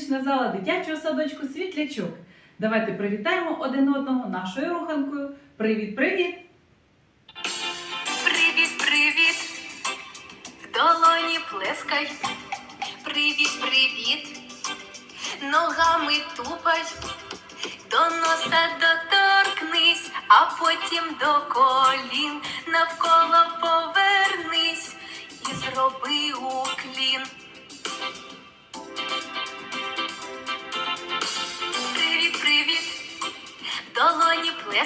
музична зала дитячого садочку Світлячок. Давайте привітаємо один одного нашою руханкою. Привіт, привіт! Привіт, привіт, в долоні плескай. Привіт, привіт, ногами тупай, до носа доторкнись, а потім до колін навколо повернись і зроби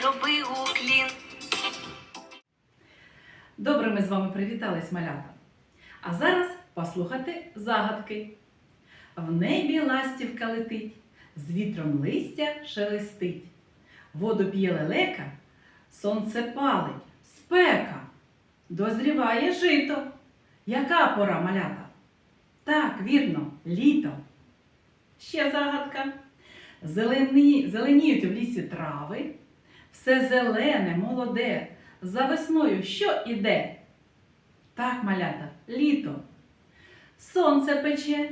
зроби уклін. Добре, ми з вами привітались, малята. А зараз послухайте загадки. В небі ластівка летить, з вітром листя шелестить. Воду п'є лелека, сонце палить, спека, дозріває жито. Яка пора малята? Так, вірно, літо. Ще загадка. Зелені, зеленіють в лісі трави, все зелене, молоде, за весною що іде? Так, малята, літо. Сонце пече,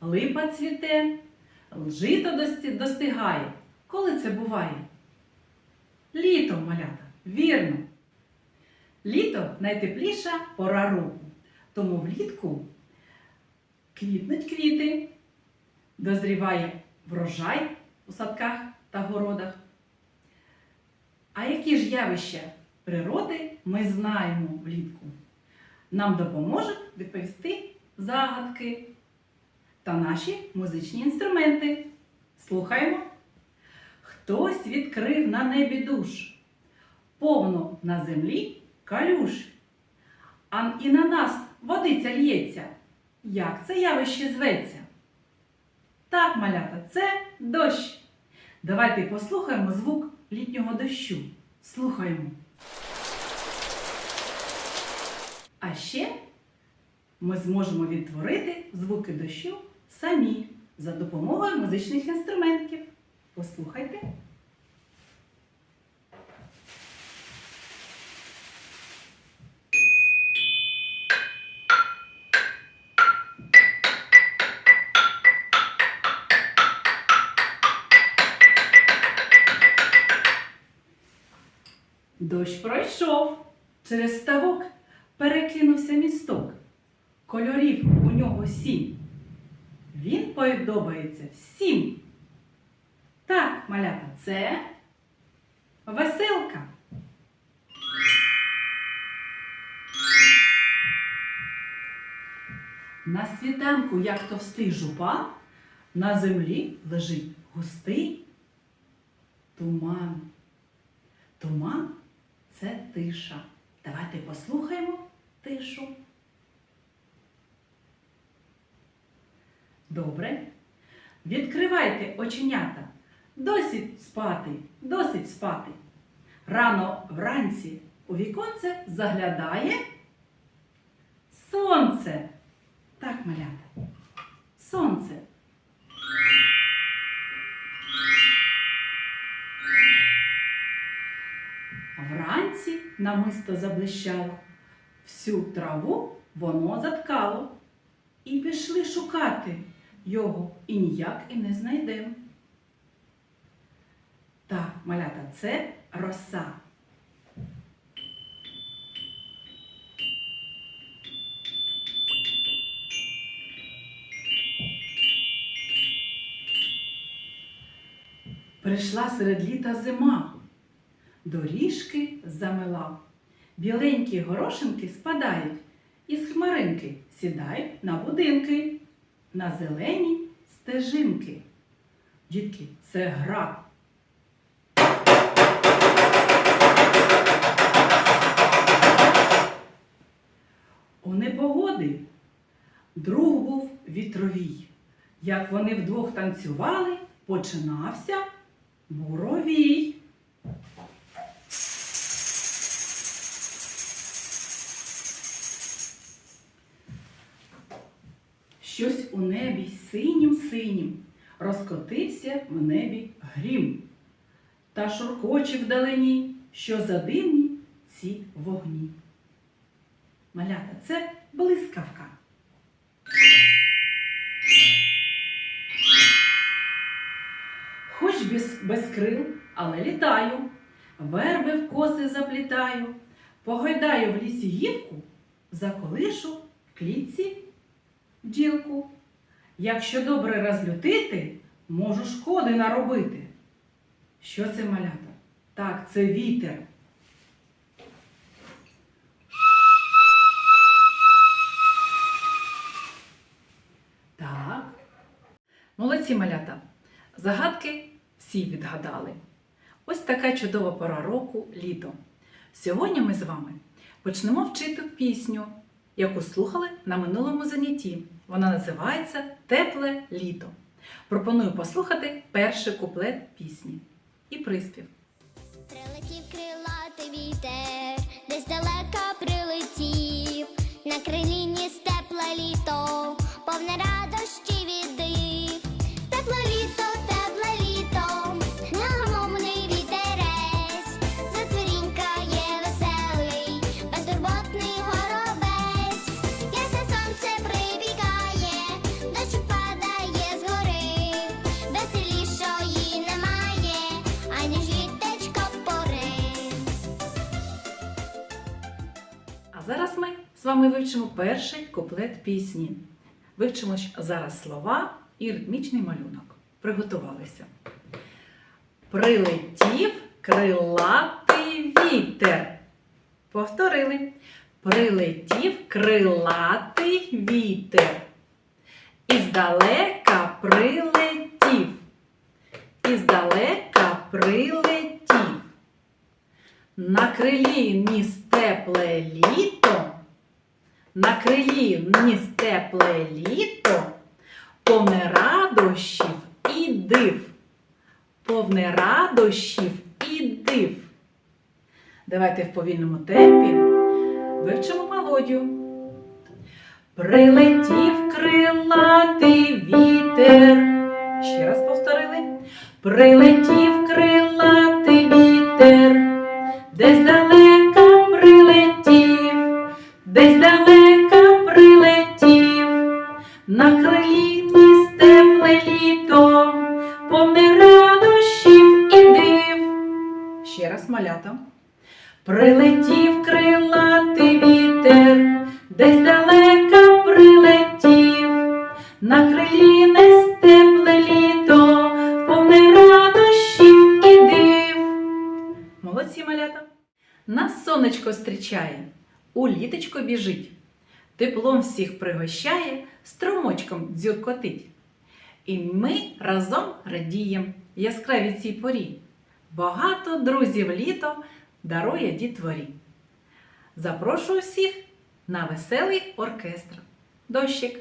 липа цвіте, жито достигає. Коли це буває? Літом, малята, вірно. Літо найтепліша пора року. Тому влітку квітнуть квіти, дозріває врожай у садках та городах. А які ж явища природи ми знаємо влітку? Нам допоможуть відповісти загадки та наші музичні інструменти. Слухаємо. Хтось відкрив на небі душ, повно на землі калюш, а і на нас водиця лється. Як це явище зветься? Так, малята, це дощ. Давайте послухаємо звук літнього дощу. Слухаємо. А ще ми зможемо відтворити звуки дощу самі за допомогою музичних інструментів. Послухайте. Дощ пройшов, через ставок перекинувся місток. Кольорів у нього сім. Він подобається всім. Так, малята, це веселка. На світанку, як товстий жупан, на землі лежить густий туман. Туман це тиша. Давайте послухаємо тишу. Добре. Відкривайте оченята. Досить спати, досить спати. Рано вранці у віконце заглядає сонце. Так, малята. Сонце. Намисто заблищало, всю траву воно заткало. І пішли шукати його і ніяк і не знайдемо. Так, малята, це роса. Прийшла серед літа зима, доріжки замила, біленькі горошинки спадають, із хмаринки сідають на будинки, на зелені стежинки. Дітки, це гра. У непогоди друг був вітровій. Як вони вдвох танцювали, починався буровій. Щось у небі синім-синім розкотився в небі грім. Та шуркоче вдалині, що за дивні ці вогні. Малята, це блискавка. Хоч без, без крил, але літаю, верби в коси заплітаю, погойдаю в лісі гілку, заколишу в клітці бджілку. Якщо добре розлютити, можу шкоди наробити. Що це малята? Так, це вітер. Так. Молодці малята. Загадки всі відгадали. Ось така чудова пора року літо. Сьогодні ми з вами почнемо вчити пісню, яку слухали на минулому занятті. Вона називається Тепле літо. Пропоную послухати перший куплет пісні і приспів. Прилетів крилатий вітер, десь далеко прилетів, на крилі ніс тепле літо, повне радощі вами вивчимо перший куплет пісні. Вивчимо зараз слова і ритмічний малюнок. Приготувалися. Прилетів крилатий вітер. Повторили. Прилетів крилатий вітер. Іздалека прилетів. Іздалека прилетів. На крилі ніс тепле літо, на крилі ніс тепле літо, повне радощів і див, повне радощів і див. Давайте в повільному темпі вивчимо мелодію. Прилетів крилатий вітер. Ще раз повторили. Прилетів крилатий вітер. Десь повне радощів і див. Ще раз малята. Прилетів крилатий вітер, десь далека прилетів, на крилі нес тепле літо, повне радощів і див. Молодці малята. Нас сонечко зустрічає, у літочко біжить, теплом всіх пригощає, струмочком дзюркотить. І ми разом радіємо яскраві цій порі. Багато друзів літо дарує дітворі. Запрошую всіх на веселий оркестр. Дощик.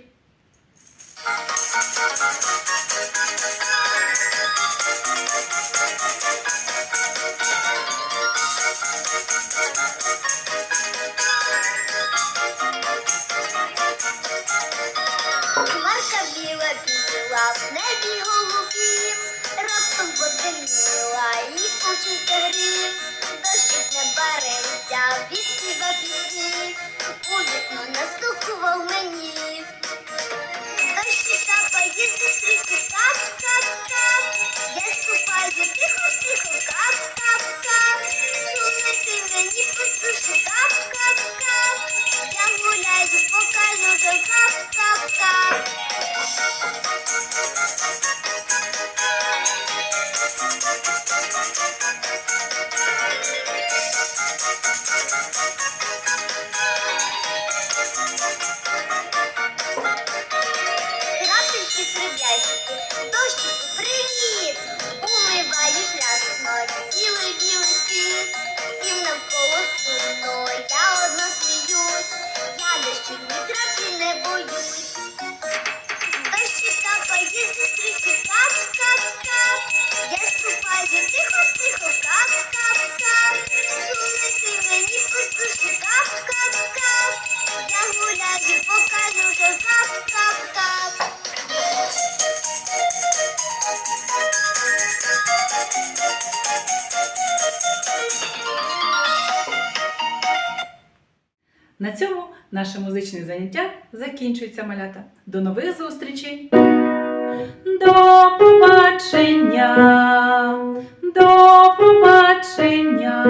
Небі голубів, раптом потемніла і почався грім. Дощик не барився, відспіва пісні, у вікно настукував мені. Дощик капає зі стрічки, кап, кап, кап. Я ступаю тихо, тихо, кап, кап, кап. Сунути мені по сушу, кап, кап, кап. Я гуляю по калюжам, кап, кап, кап. Дощику привіт, умиваєш рясно, білий білий світ, всім навколо сумно, я одна сміюсь, я дощу ні краплі не боюсь. Дощі капає кап-кап. Я ступаю На цьому наше музичне заняття закінчується малята. До нових зустрічей! До побачення! До побачення!